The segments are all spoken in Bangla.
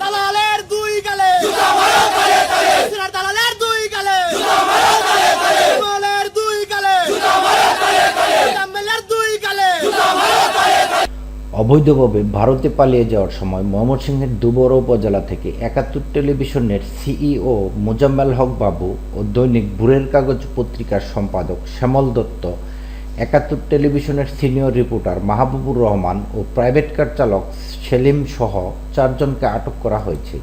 দালালের দুই গালে। দালালের দুই গালে। অবৈধভাবে ভারতে পালিয়ে যাওয়ার সময় ময়মনসিংহের দুবড় উপজেলা থেকে একাত্তর টেলিভিশনের সিইও মোজাম্মেল হক বাবু ও দৈনিক ভোরের কাগজ পত্রিকার সম্পাদক শ্যামল দত্ত একাত্তর টেলিভিশনের সিনিয়র রিপোর্টার মাহবুবুর রহমান ও প্রাইভেট কার চালক সেলিম সহ চারজনকে আটক করা হয়েছে।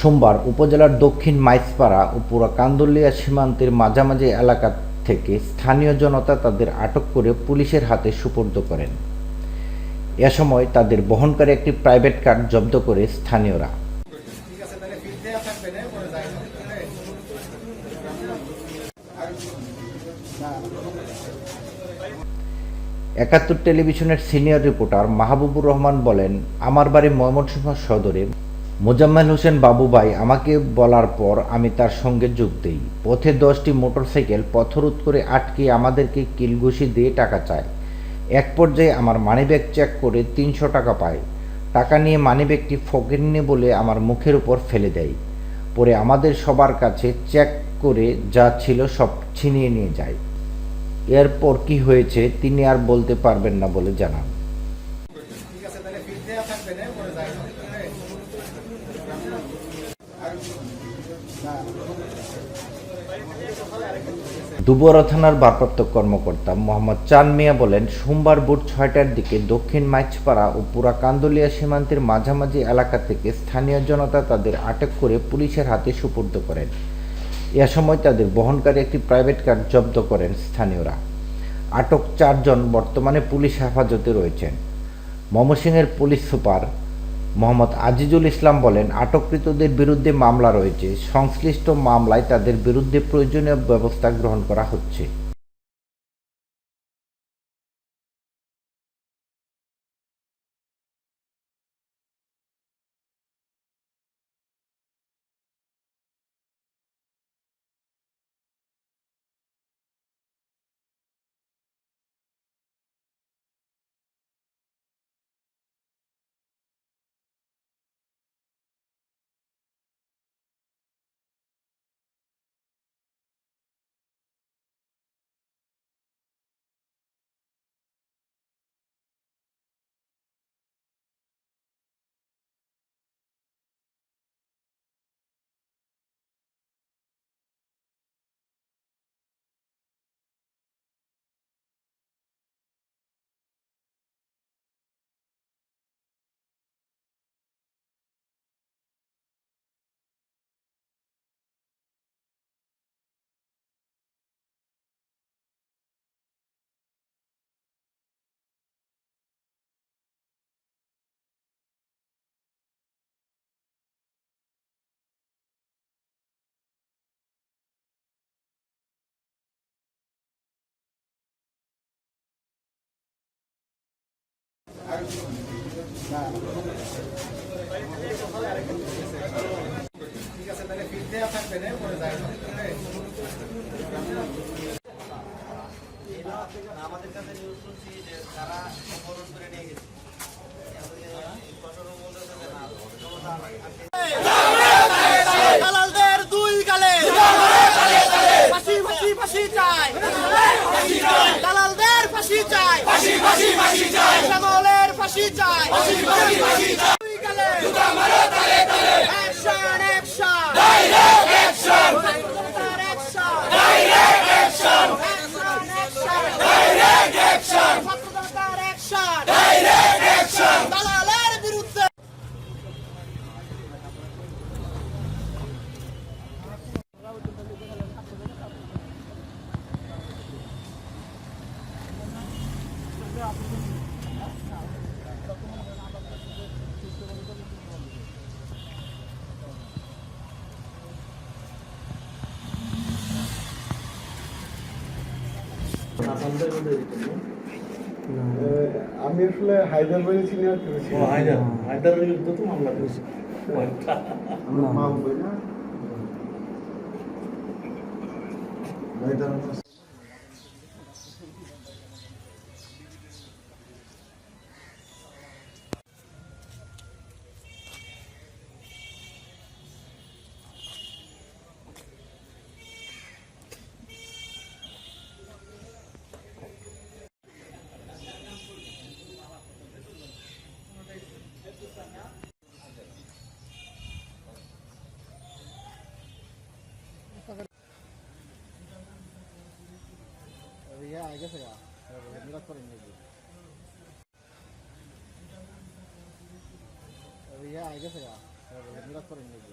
সোমবার উপজেলার দক্ষিণ মাইসপাড়া ও পুরা কান্দুলিয়া সীমান্তের মাঝামাঝি এলাকা থেকে স্থানীয় জনতা তাদের আটক করে পুলিশের হাতে সুপর্দ করেন। এ সময় তাদের বহনকারী একটি প্রাইভেট কার জব্দ করে স্থানীয়রা। একাত্তর টেলিভিশনের সিনিয়র রিপোর্টার মাহবুবুর রহমান বলেন, আমার বাড়ি ময়মনসিংহ সদরে। মোজাম্মেল হোসেন বাবু ভাই আমাকে বলার পর আমি তার সঙ্গে যোগ দিই। পথে দশটি মোটরসাইকেল পথরোধ করে আটকে আমাদেরকে কিলঘুষি দিয়ে টাকা চায়। এক পর্যায়ে আমার মানিব্যাগ চেক করে তিনশো টাকা পায়। টাকা নিয়ে মানিব্যাগটি ফকেননি বলে আমার মুখের উপর ফেলে দেয়। পরে আমাদের সবার কাছে চেক করে যা ছিল সব ছিনিয়ে নিয়ে যায়। এরপর কি হয়েছে তিনি আর বলতে পারবেন না বলে জানান। দুবরা থানার ভারপ্রাপ্ত কর্মকর্তা মোহাম্মদ চান মিয়া বলেন, সোমবার ভোর ছয়টার দিকে দক্ষিণ মাইচপাড়া ও পুরা কান্দলিয়া সীমান্তের মাঝামাঝি এলাকা থেকে স্থানীয় জনতা তাদের আটক করে পুলিশের হাতে সুপর্দ করেন। এ সময় তাদের বহনকারী একটি প্রাইভেট কার জব্দ করেন স্থানীয়রা। আটক চারজন বর্তমানে পুলিশ হেফাজতে রয়েছেন। ময়মনসিংহের পুলিশ সুপার মোহাম্মদ আজিজুল ইসলাম বলেন, আটককৃতদের বিরুদ্ধে মামলা রয়েছে। সংশ্লিষ্ট মামলায় তাদের বিরুদ্ধে প্রয়োজনীয় ব্যবস্থা গ্রহণ করা হচ্ছে। দালালদের দুই গালে। ফাঁসি ফাঁসি ফাঁসি চাই। দালালদের ফাঁসি চাই। শ্যামলের ফাঁসি চাই। দুই গালে। Action action action action action action দালালের বিরুদ্ধে আমি আসলে হায়দ্রাবাদে সিনিয়র করেছি হায়দার হায়দারের বিরুদ্ধে তো মামলা করেছে। আমরা ইয়া গেছে গা নিরাজ করেন নাকি ইয়া গেছে গা নিরাজ করেন নাকি